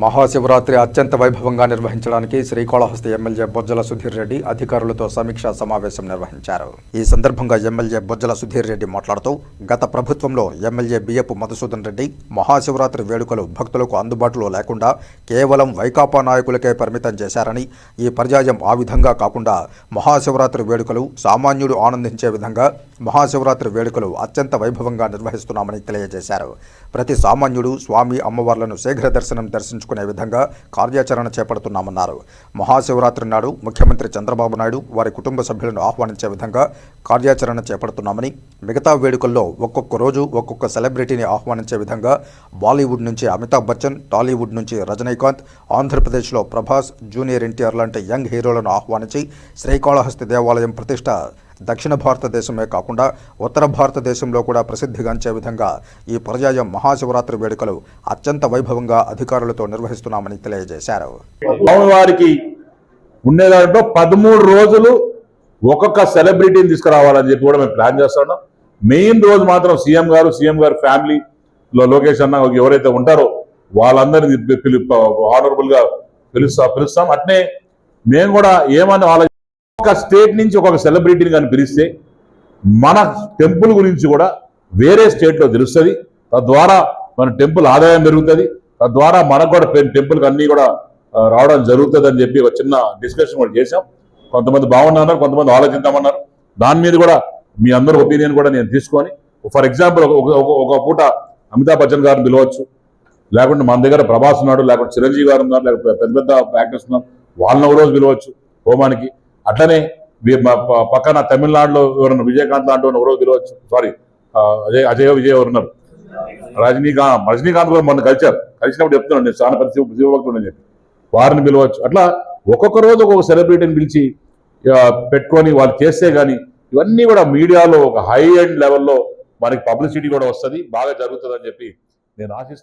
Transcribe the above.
మహాశివరాత్రి అత్యంత వైభవంగా నిర్వహించడానికి శ్రీకాళహస్తి ఎమ్మెల్యే బొజ్జల సుధీర్ రెడ్డి అధికారులతో సమీక్షా సమావేశం నిర్వహించారు. ఈ సందర్భంగా ఎమ్మెల్యే బొజ్జల సుధీర్ రెడ్డి మాట్లాడుతూ గత ప్రభుత్వంలో ఎమ్మెల్యే బియ్యపు మధుసూదన్ రెడ్డి మహాశివరాత్రి వేడుకలు భక్తులకు అందుబాటులో లేకుండా కేవలం వైకాపా నాయకులకే పరిమితం చేశారని ఈ పర్యాయం ఆ విధంగా కాకుండా మహాశివరాత్రి వేడుకలు సామాన్యుడు ఆనందించే విధంగా మహాశివరాత్రి వేడుకలు అత్యంత వైభవంగా నిర్వహిస్తున్నామని తెలియజేశారు. ప్రతి సామాన్యుడు స్వామి అమ్మవార్లను శీఘ్ర దర్శనం దర్శించుకునే విధంగా కార్యాచరణ చేపడుతున్నామన్నారు. మహాశివరాత్రి నాడు ముఖ్యమంత్రి చంద్రబాబు నాయుడు వారి కుటుంబ సభ్యులను ఆహ్వానించే విధంగా కార్యాచరణ చేపడుతున్నామని మిగతా వేడుకల్లో ఒక్కొక్క రోజు ఒక్కొక్క సెలబ్రిటీని ఆహ్వానించే విధంగా బాలీవుడ్ నుంచి అమితాబ్ బచ్చన్ టాలీవుడ్ నుంచి రజనీకాంత్ ఆంధ్రప్రదేశ్లో ప్రభాస్ జూనియర్ ఎన్టీఆర్ లాంటి యంగ్ హీరోలను ఆహ్వానించి శ్రీకాళహస్తి దేవాలయం ప్రతిష్ట దక్షిణ భారతదేశమే కాకుండా ఉత్తర భారతదేశంలో కూడా ప్రసిద్ధిగాంచే విధంగా ఈ పర్యాయం మహాశివరాత్రి వేడుకలు అత్యంత వైభవంగా అధికారులతో నిర్వహిస్తున్నామని తెలియజేశారు. వారికి ఉండే దాంట్లో పదమూడు రోజులు ఒక్కొక్క సెలబ్రిటీని తీసుకురావాలని చెప్పి కూడా మేము ప్లాన్ చేస్తున్నాం మెయిన్ రోజు మాత్రం సీఎం గారు సీఎం గారు ఫ్యామిలీలో లోకేష్ అన్న ఎవరైతే ఉంటారో వాళ్ళందరినీ పిలు గా పిలుస్తా పిలుస్తాం. అట్నే మేము కూడా ఏమని ఆలోచన ఒక్కొక్క స్టేట్ నుంచి ఒక్కొక్క సెలబ్రిటీని కానీ పిలిస్తే మన టెంపుల్ గురించి కూడా వేరే స్టేట్లో తెలుస్తుంది. తద్వారా మన టెంపుల్ ఆదాయం పెరుగుతుంది. తద్వారా మనకు కూడా టెంపుల్కి అన్నీ కూడా రావడం జరుగుతుంది అని చెప్పి ఒక చిన్న డిస్కషన్ కూడా చేశాం. కొంతమంది బాగున్నారు కొంతమంది ఆలోచిద్దామన్నారు. దాని మీద కూడా మీ అందరి ఒపీనియన్ కూడా నేను తీసుకొని ఫర్ ఎగ్జాంపుల్ ఒక ఒక- ఒక పూట అమితాబ్ బచ్చన్ గారిని పిలవచ్చు. లేకుంటే మన దగ్గర ప్రభాస్ ఉన్నాడు లేకుంటే చిరంజీవి గారు ఉన్నారు లేకపోతే పెద్ద పెద్ద యాక్టర్స్ ఉన్నారు. వాళ్ళని ఒక రోజు పిలవచ్చు హోమానికి. అట్లనే పక్కన తమిళనాడులో ఎవరన్నా విజయకాంత్ లాంటి ఎవరో పిలవచ్చు సారీ అజయ్ అజయ్ విజయ్ ఎవరున్నారు రజనీకాంత్ రజనీకాంత్ కూడా మొన్న కలిశారు. కలిసినప్పుడు చెప్తున్నాను నేను చాలా పెద్ద శివ శివభక్తుడు అని చెప్పి. వారిని పిలవచ్చు. అట్లా ఒక్కొక్క రోజు ఒక్కొక్క సెలబ్రిటీని పిలిచి పెట్టుకొని వాళ్ళు చేస్తే కానీ ఇవన్నీ కూడా మీడియాలో ఒక హై ఎండ్ లెవెల్లో మనకి పబ్లిసిటీ కూడా వస్తుంది బాగా జరుగుతుంది అని చెప్పి నేను ఆశిస్తున్నాను